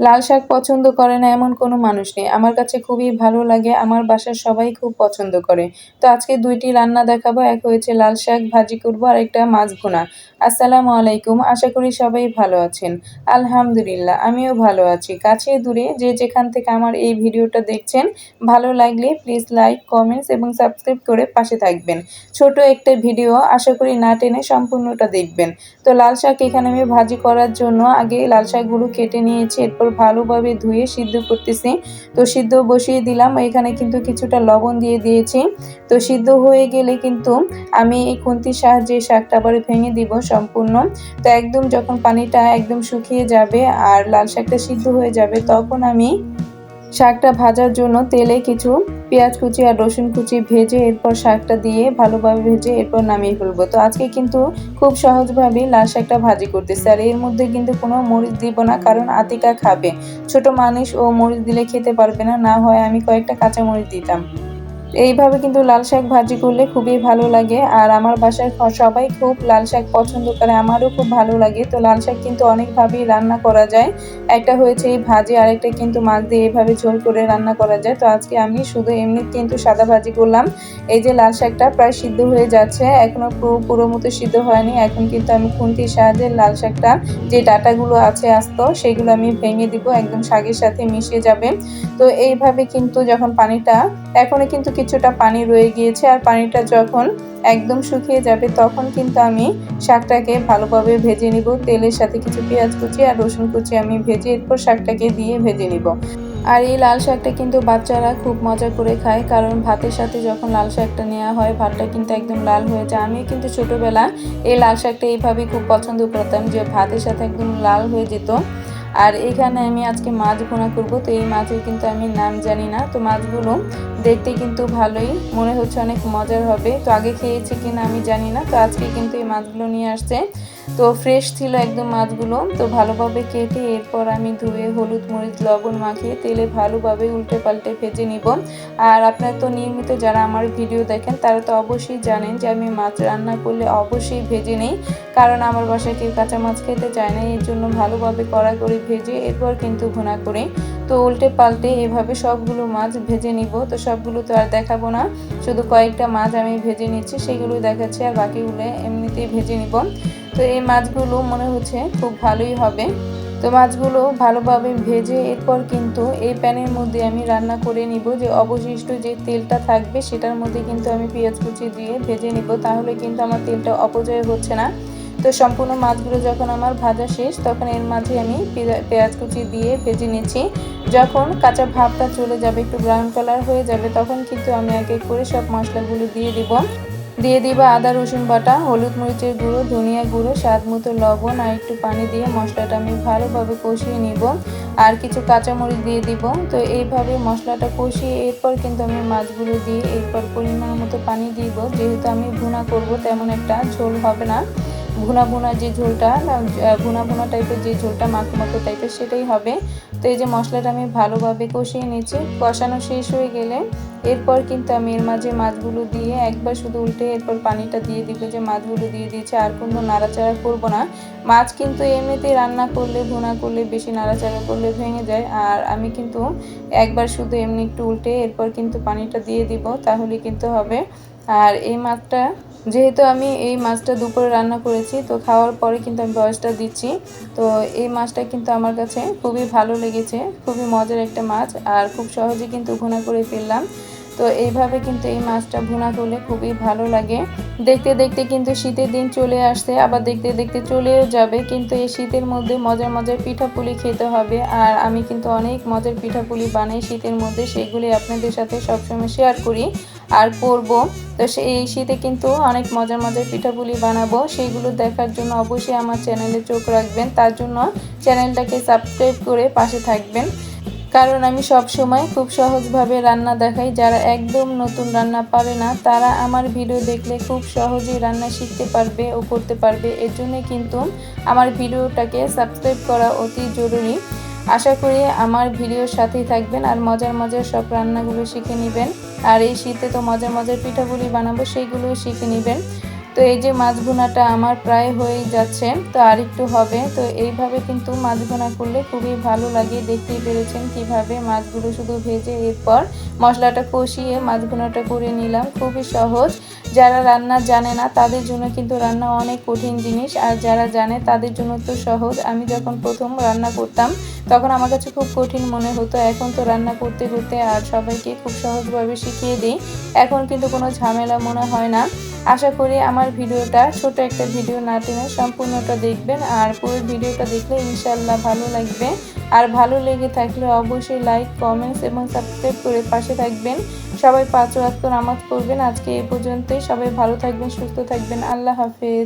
লাল শাক পছন্দ করে না এমন কোনো মানুষ নেই। আমার কাছে খুবই ভালো লাগে, আমার বাসার সবাই খুব পছন্দ করে। তো আজকে দুইটি রান্না দেখাবো, এক হয়েছে লাল শাক, ভাজি করব, আর একটা মাছ ভুনা। আসসালামু আলাইকুম, আশা করি সবাই ভালো আছেন। আলহামদুলিল্লাহ, আমিও ভালো আছি। কাছে দূরে যে যেখান থেকে আমার এই ভিডিওটা দেখছেন, ভালো লাগলে প্লিজ লাইক কমেন্টস এবং সাবস্ক্রাইব করে পাশে থাকবেন। ছোট একটা ভিডিও, আশা করি না টেনে সম্পূর্ণটা দেখবেন। তো লাল শাক এখানে আমি ভাজি করার জন্য আগে লাল শাকগুলো কেটে নিয়েছি, এরপর ভালোভাবে ধুয়ে সিদ্ধ করতেছি। তো সিদ্ধ বসিয়ে দিলাম, এখানে কিন্তু কিছুটা লবণ দিয়ে দিয়েছি। তো সিদ্ধ হয়ে গেলে কিন্তু আমি এই খুন্তির সাহায্যে শাকটা আবার ভেঙে দিব সম্পূর্ণ। তো একদম যখন পানিটা একদম শুকিয়ে যাবে আর লাল শাকটা সিদ্ধ হয়ে যাবে, তখন আমি শাকটা ভাজার জন্য তেলে কিছু পেঁয়াজ কুচি আর রসুন কুচি ভেজে এরপর শাকটা দিয়ে ভালোভাবে ভেজে এরপর নামিয়ে ফেলব। তো আজকে কিন্তু খুব সহজভাবেই লাল শাকটা ভাজি করতেছি। আর এর মধ্যে কিন্তু কোনো মরিচ দিব না, কারণ আতিকা খাবে। ছোট মানুষ ও মরিচ দিলে খেতে পারবে না না হয় আমি কয়েকটা কাঁচা মরিচ দিতাম। এইভাবে কিন্তু লাল শাক ভাজি করলে খুবই ভালো লাগে। আর আমার বাসায় সবাই খুব লাল শাক পছন্দ করে, আমারও খুব ভালো লাগে। তো লাল শাক কিন্তু অনেকভাবেই রান্না করা যায়। একটা হয়েছে এই ভাজি, আরেকটা কিন্তু মাছ দিয়ে এইভাবে ঝোল করে রান্না করা যায়। তো আজকে আমি শুধু এমনি কিন্তু সাদা ভাজি করলাম। এই যে লাল শাকটা প্রায় সিদ্ধ হয়ে যাচ্ছে এখনও পুরো পুরো মতো সিদ্ধ হয়নি। এখন কিন্তু আমি খুন্তির সাহায্যে লাল শাকটা, যে ডাটাগুলো আছে আস্ত, সেগুলো আমি ভেঙে দিব, একদম শাকের সাথে মিশে যাবে। তো এইভাবে কিন্তু যখন পানিটা এখনও কিন্তু কিছুটা পানি রয়ে গিয়েছে আর পানিটা যখন একদম শুকিয়ে যাবে তখন কিন্তু আমি শাকটাকে ভালোভাবে ভেজে নিব। তেলের সাথে কিছু পেঁয়াজ কুচি আর রসুন কুচি আমি ভেজে এরপর শাকটাকে দিয়ে ভেজে নিব। আর এই লাল শাকটা কিন্তু বাচ্চারা খুব মজা করে খায় কারণ ভাতের সাথে যখন লাল শাকটা নেওয়া হয়, ভাতটা কিন্তু একদম লাল হয়ে যায়। আমি কিন্তু ছোটোবেলা এই লাল শাকটা এইভাবেই খুব পছন্দ করতাম যে ভাতের সাথে একদম লাল হয়ে যেত। আর এখানে আমি আজকে মাছ ভোনা করব, তো এই মাছের কিন্তু আমি নাম জানি না, তো মাছগুলো দেখতে কিন্তু ভালোই, মনে হচ্ছে অনেক মজার হবে, তো আগে খেয়েছি কিনা আমি জানি না, তো আজকে কিন্তু এই মাছগুলো নিয়ে আসছে। তো ফ্রেশ ছিল একদম মাছগুলো, তো ভালোভাবে কেটে এরপর আমি ধুয়ে হলুদ, মরিচ, লবণ মাখিয়ে তেলে ভালোভাবে উল্টে পাল্টে ভেজে নিব। আর আপনারা তো নিয়মিত যারা আমার ভিডিও দেখেন, তারা তো অবশ্যই জানেন যে আমি মাছ রান্না করলে অবশ্যই ভেজে নেই, কারণ আমার বাসায় কেউ কাঁচা মাছ খেতে চায় না, এর জন্য ভালোভাবে কড়া করে ভেজে এরপর কিন্তু ভুনা করে তো উল্টে পাল্টে এভাবে সবগুলো মাছ ভেজে নিব। তো সবগুলো তো আর দেখাবো না, শুধু কয়েকটা মাছ আমি ভেজে নিচ্ছি সেগুলো দেখাচ্ছি আর বাকিগুলো এমনিতেই ভেজে নিব। তো এই মাছগুলো মনে হচ্ছে খুব ভালোই হবে। তো মাছগুলো ভালোভাবে ভেজে এরপর কিন্তু এই প্যানের মধ্যে আমি রান্না করে নিব যে অবশিষ্ট যে তেলটা থাকবে সেটার মধ্যে কিন্তু আমি পেঁয়াজ কুচি দিয়ে ভেজে নিব, তাহলে কিন্তু আমার তেলটা অপচয় হচ্ছে না। তো সম্পূর্ণ মাছগুলো যখন আমার ভাজা শেষ, তখন এর মাঝে আমি পেঁয়াজ কুচি দিয়ে ভেজে নিচ্ছি। যখন কাঁচা ভাবটা চলে যাবে, একটু ব্রাউন কালার হয়ে যাবে, তখন কিন্তু আমি এক এক করে সব মশলাগুলো দিয়ে দিব। দিয়ে দিব আদা, রসুন বাটা, হলুদ মরিচের গুঁড়ো, ধনিয়া গুঁড়ো, স্বাদ মতো লবণ আর একটু পানি দিয়ে মশলাটা আমি ভালোভাবে কষিয়ে নিব। আর কিছু কাঁচামরিচ দিয়ে দিব। তো এইভাবে মশলাটা কষিয়ে এরপর কিন্তু আমি মাছগুলো দিয়ে এরপর পরিমাণ মতো পানি দিব। যেহেতু আমি ভুনা করব, তেমন একটা ঝোল হবে না। ভুনা ভুনা যে ঝোলটা ভুনা ভুনা টাইপের যে ঝোলটা মাখো মাখো টাইপের সেটাই হবে। তো এই যে মশলাটা আমি ভালোভাবে কষিয়ে নিচ্ছি কষানো শেষ হয়ে গেলে এরপর কিন্তু আমি এর মাঝে মাছগুলো দিয়ে একবার শুধু উল্টে এরপর পানিটা দিয়ে দিব যে মাছগুলো দিয়ে দিয়েছে, আর কোনো নাড়াচাড়া করব না। মাছ কিন্তু এমনিতেই রান্না করলে, ভুনা করলে বেশি নাড়াচাড়া করলে ভেঙে যায়। আর আমি কিন্তু একবার শুধু এমনি একটু উল্টে এরপর কিন্তু পানিটা দিয়ে দিব তাহলে কিন্তু হবে। আর এই মাছটা যেহেতু আমি এই মাছটা দুপুরে রান্না করেছি, তো খাওয়ার পরে কিন্তু আমি বয়সটা দিচ্ছি। তো এই মাছটা কিন্তু আমার কাছে খুবই ভালো লেগেছে, খুবই মজার একটা মাছ, আর খুব সহজে কিন্তু ঘোনা করে ফেললাম। তো এইভাবে কিন্তু এই মাছটা ভুনা করলে খুবই ভালো লাগে। দেখতে দেখতে কিন্তু শীতের দিন চলে আসছে, আবার দেখতে দেখতে চলেও যাবে। কিন্তু এই শীতের মধ্যে মজার মজার পিঠাপুলি খেতে হবে। আর আমি কিন্তু অনেক মজার পিঠাপুলি বানাই শীতের মধ্যে সেগুলি আপনাদের সাথে সবসময় শেয়ার করি আর করব। তো এই শীতে কিন্তু অনেক মজার মজার পিঠাপুলি বানাবো। সেইগুলো দেখার জন্য অবশ্যই আমার চ্যানেলে চোখ রাখবেন। তার জন্য চ্যানেলটাকে সাবস্ক্রাইব করে পাশে থাকবেন। কারণ আমি সব সময় খুব সহজভাবে রান্না দেখাই। যারা একদম নতুন রান্না পারে না, তারা আমার ভিডিও দেখলে খুব সহজেই রান্না শিখতে পারবে ও করতে পারবে। এর জন্যে কিন্তু আমার ভিডিওটাকে সাবস্ক্রাইব করা অতি জরুরি। আশা করি আমার ভিডিওর সাথেই থাকবেন আর মজার মজার সব রান্নাগুলো শিখে নেবেন। আর এই শীতে তো মজার মজার পিঠাগুলি বানাবো, সেইগুলোও শিখে নেবেন। তো এই যে মাছ ভুনাটা আমার প্রায় হয়েই যাচ্ছে, তো আর একটু হবে। তো এইভাবে কিন্তু মাছ ভুনা করলে খুবই ভালো লাগে, দেখতেই পেরেছেন কীভাবে মাছগুলো শুধু ভেজে এরপর মশলাটা কষিয়ে মাছ ভুনাটা করে নিলাম। খুবই সহজ। যারা রান্না জানে না, তাদের জন্য কিন্তু রান্না অনেক কঠিন জিনিস। আর যারা জানে, তাদের জন্য তো সহজ। আমি যখন প্রথম রান্না করতাম, তখন আমার কাছে খুব কঠিন মনে হতো। এখন তো রান্না করতে করতে আর সবাইকে খুব সহজভাবে শিখিয়ে দিই। এখন কিন্তু কোনো ঝামেলা মনে হয় না। আশা করি আমার ভিডিওটা ছোট একটা ভিডিও না টেনে সম্পূর্ণটা দেখবেন আর পুরো ভিডিওটা দেখলে ইনশাল্লাহ ভালো লাগবে। আর ভালো লেগে থাকলে অবশ্যই লাইক কমেন্টস এবং সাবস্ক্রাইব করে পাশে থাকবেন। সবাই পাঁচ রাত্র নামাজ পড়বেন। আজকে এ পর্যন্তই। সবাই ভালো থাকবেন, সুস্থ থাকবেন। আল্লাহ হাফেজ।